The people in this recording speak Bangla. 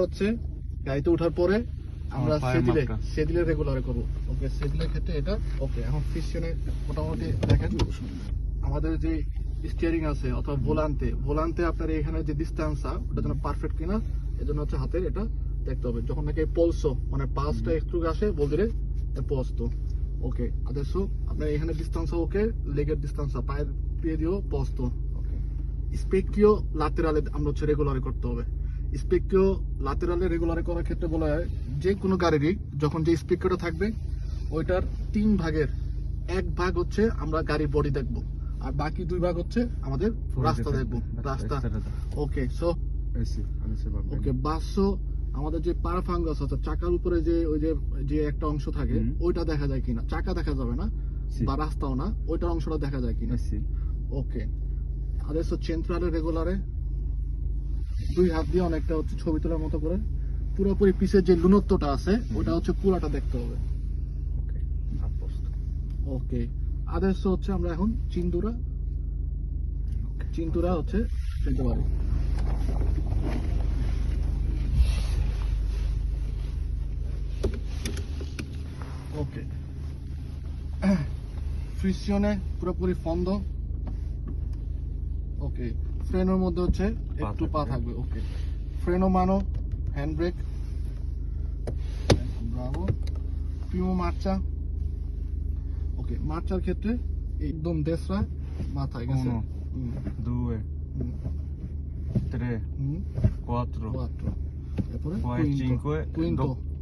হচ্ছে গাড়িতে ওঠার পরে আমরা সেদিলে সেদিলে রেগুলার করব। ওকে সেদিলের ক্ষেত্রে এটা ওকে এখন ফিশনে মোটামুটি দেখেন আমাদের যে স্টিয়ারিং আছে অথবা ভোলান্তে ভোলান্তে আপনার এখানে যে ডিস্টেন্সটা ওটা যেন পারফেক্ট কিনা এজন্য হচ্ছে হাতের এটা দেখতে হবে। যখন নাকি পলসো মানে পাঁচটা একটু আসে বলতে পোস্ত ওকে adesso আপনার এখানে ডিস্টেন্স ওকে লেগের ডিস্টেন্স পায়ের পিয়ে দিও পোস্ত ওকে স্পেকিও লাতেরালে আমরা হচ্ছে রেগুলার করতে হবে। স্পেকিও লাতেরালে রেগুলারে করার ক্ষেত্রে বলা হয় যে কোনো গাড়িরই যখন যে স্পেকিওটা থাকবে ওইটার তিন ভাগের এক ভাগ হচ্ছে আমরা গাড়ির বডি দেখব আর বাকি দুই ভাগ হচ্ছে আমাদের রাস্তা দেখব রাস্তা ওকে সো ওকে বাসো আমাদের যে পারাফাঙ্গাস অর্থাৎ চাকার উপরে যে ওই যে যে একটা অংশ থাকে ওইটা দেখা যায় কিনা? চাকা দেখা যাবে না বা রাস্তাও না ওইটার অংশটা দেখা যায় কিনা? ওকে adesso centrale regolare দুই হাত দিয়ে অনেকটা হচ্ছে ছবি তোলার মতো করে। পুরোপুরি পিসের যে লুনত্বটা আছে ওটা হচ্ছে পুরাটা দেখতে হবে। ওকে। adesso হচ্ছে আমরা এখন চিন্দুরা চিন্তুরা হচ্ছে দেখতে পারি ওকে। ফ্রিসিয়নে পুরোপুরি ফন্দ। ওকে। ফ্রেনের মধ্যে হচ্ছে একটু পা থাকবে। ওকে। ফ্রেনো মানো হ্যান্ড ব্রেক। ব্রাভো। প্রিমো মার্চা। ওকে মার্চার ক্ষেত্রে একদম দেশরা মাথায় গেছে হুম, tre quattro quattro. এরপরে poi quinto. cinque Quinto.